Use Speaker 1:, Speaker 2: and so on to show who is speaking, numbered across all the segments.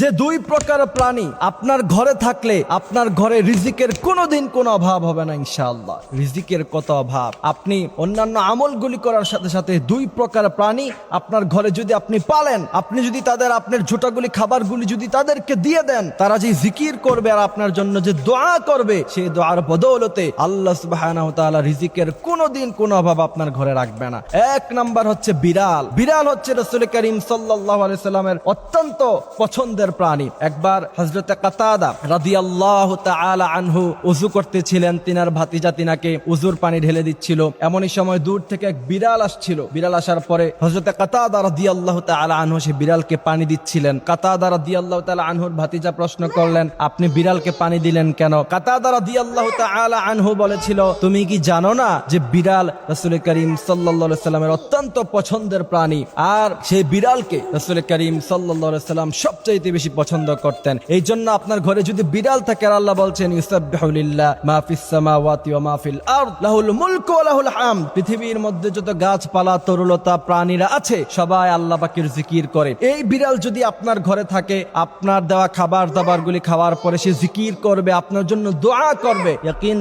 Speaker 1: যে দুই প্রকার প্রাণী আপনার ঘরে থাকলে আপনার ঘরে রিজিকের কোনোদিন কোনো অভাব হবে না, ইনশাআল্লাহ। রিজিকের কত অভাব? আপনি অন্যান্য আমলগুলি করার সাথে সাথে দুই প্রকার প্রাণী আপনার ঘরে যদি আপনি পালেন, আপনি যদি তাদের আপনার ঝোটাগুলি, খাবারগুলি যদি তাদেরকে দিয়ে দেন, তারা যে জিকির করবে আর আপনার জন্য যে দোয়া করবে, সেই দোয়ার বদৌলতে আল্লাহ তাআলা রিজিকের কোনোদিন কোনো অভাব আপনার ঘরে রাখবে না। এক নাম্বার হচ্ছে বিড়াল। বিড়াল হচ্ছে রসুল করিম সাল্লাল্লাহু আলাইহি সাল্লামের অত্যন্ত পছন্দের প্রাণী। একবার হযরতে কাতাদা রাদিয়াল্লাহু তাআলা আনহু উযু করতেছিলেন, তিনার ভাতিজা তিনাকে উজুর পানি ঢেলে দিচ্ছিল। এমনই সময় দূর থেকে এক বিড়াল আসছিল। বিড়াল আসার পরে হযরতে কাতাদা রাদিয়াল্লাহু তাআলা আনহু সে বিড়ালকে পানি দিচ্ছিলেন। কাতাদা রাদিয়াল্লাহু তাআলা আনহুর ভাতিজা প্রশ্ন করলেন, আপনি বিড়ালকে পানি দিলেন কেন? কাতাদা রাদিয়াল্লাহু তাআলা আনহু বলেছিল, তুমি কি জানো না যে বিড়াল রাসূল করিম আলাইহি সাল্লামের অত্যন্ত পছন্দের প্রাণী? আর সেই বিড়ালকে রাসূল করিম আলাইহি সাল্লাম সবচাইতে বেশি পছন্দ করতেন। এই জন্য আপনার ঘরে যদি বিড়াল থাকে আল্লাহ বলছেন পৃথিবীর মধ্যে যত গাছপালা, তরুলতা, প্রাণীরা আছে, সবাই আল্লাহ পাকের জিকির করে। এই বিড়াল যদি আপনার ঘরে থাকে, আপনার দেওয়া খাবার দাবারগুলি খাওয়ার পরে সে জিকির করবে, আপনার জন্য দোয়া করবে।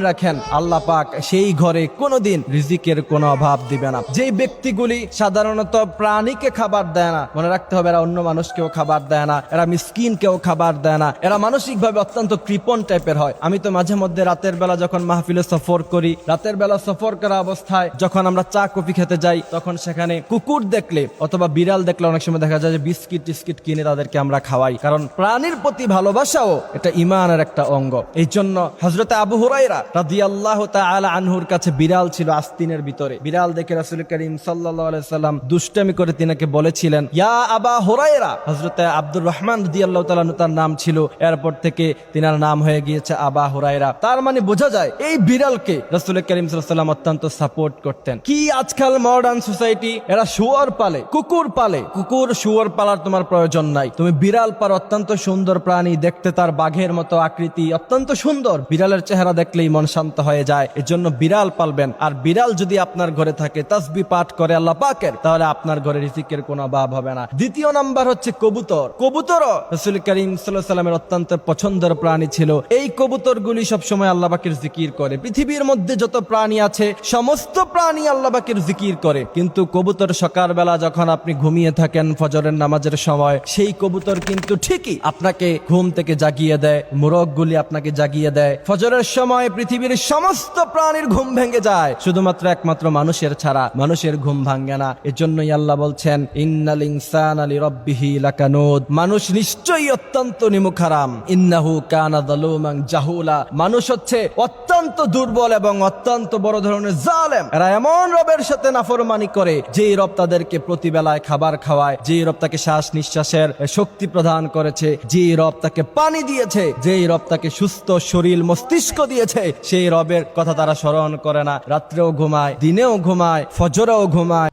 Speaker 1: রাখেন, আল্লাহ পাক সেই ঘরে কোনোদিন রিজিকের কোনো অভাব দিবে না। যেই ব্যক্তিগুলি সাধারণত প্রাণীকে খাবার দেয় না, মনে রাখতে হবে এরা অন্য মানুষকেও খাবার দেয় না, এরা মিসকিনকেও খাবার দেয় না। এরা মানসিকভাবে অত্যন্ত কৃপণ টাইপের হয়। আমি তো মাঝে মধ্যে রাতের বেলা যখন মাহফিলে সফর করি, রাতের বেলা সফর করা অবস্থায় যখন আমরা চা, কফি খেতে যাই, তখন সেখানে কুকুর দেখলে অথবা বিড়াল দেখলে অনেক সময় দেখা যায় যে বিস্কিট টিস্কিট কিনে তাদেরকে আমরা খাওয়াই। কারণ প্রাণীর প্রতি ভালোবাসাও এটা ইমানের একটা অঙ্গ। এই জন্য হজরতে আবু হুরাইরা রাদি আল্লাহ আনহুর কাছে বিড়াল ছিল আস্তিনের ভিতরে। বিড়াল দেখে রাসূল করিম আলাইহি সাল্লাম দুষ্টামি করে তিনাকে বলেছিলেন, ইয়া আবা হুরাইরা হজরতে আব্দুর রহমান রাদিয়াল্লাহু তাআলা আনহু তার নাম ছিল। এরপর থেকে তিনার নাম হয়ে গিয়েছে আবা হুরাইরা তার মানে বোঝা যায়, এই বিড়ালকে রাসূল করিম সাল্লাম অত্যন্ত সাপোর্ট করতেন। কি আজকাল মডার্ন সোসাইটি এরা শুয়োর পালে, কুকুর পালে। কুকুর শুয়োর পালার তোমার প্রয়োজন নাই। তুমি বিড়াল পার অত্যন্ত সুন্দর প্রাণী, দেখতে তার বাঘের মতো আকৃতি, অত্যন্ত সুন্দর। বিড়ালের চেহারা দেখলেই মন শান্ত হয়ে যায়। এজন্য বিড়াল পালবেন। আর বিড়াল যদি আপনার ঘরে থাকে, তাসবি পাঠ করে আল্লাহ পাকের, তাহলে আপনার ঘরে রিজিকের কোনো অভাব হবে না। দ্বিতীয় নাম্বার হচ্ছে কবুতর। কবুতর রসুল করিম সাল্লাহ সাল্লামের অত্যন্ত পছন্দের প্রাণী ছিল। এই কবুতর গুলি সবসময় আল্লাহ পাকের জিকির করে। পৃথিবীর মধ্যে যত প্রাণী আছে, সমস্ত প্রাণী আল্লাহ পাকের জিকির করে। কিন্তু কবুতর সকালবেলা যখন আপনি ঘুমিয়ে থাকেন ফজরের নামাজের সময়, সেই কবুতর কিন্তু ঠিকই আপনাকে ঘুম থেকে জাগিয়ে দেয়, মোরগগুলি আপনাকে জাগিয়ে দেয়। ফজরের সময় পৃথিবীর সমস্ত প্রাণীর ঘুম ভেঙে যায়। শুধুমাত্র একমাত্র মানুষের ছাড়া মানুষের ঘুম ভাঙ্গে না। এজন্যই আল্লাহ বলছেন, ইন্নাল ইনসান আলী রব্বিহি লাকানুদ। মানুষ নিশ্চয়ই অত্যন্ত নিমুখারাম। ইন্নাহু কানা যালুমান জাহুলা। মানুষ হচ্ছে অত্যন্ত দুর্বল এবং অত্যন্ত বড় ধরনের জালেম। এরা এমন রবের সাথে নাফরমানি করে, যেই রব তাদেরকে প্রতিবেলায় খাবার খাওয়ায়, যেই রব তাকে শ্বাস নিঃশ্বাসের শক্তি প্রদান করেছে, যেই রব তাকে পানি দিয়েছে, যেই রব তাকে সুস্থ শরীর মস্তিষ্ক দিয়েছে, সেই রবের কথা তারা স্মরণ করে না। রাত্রেও ঘুমায়, দিনেও ঘুমায়, ফজরেও ঘুমায়।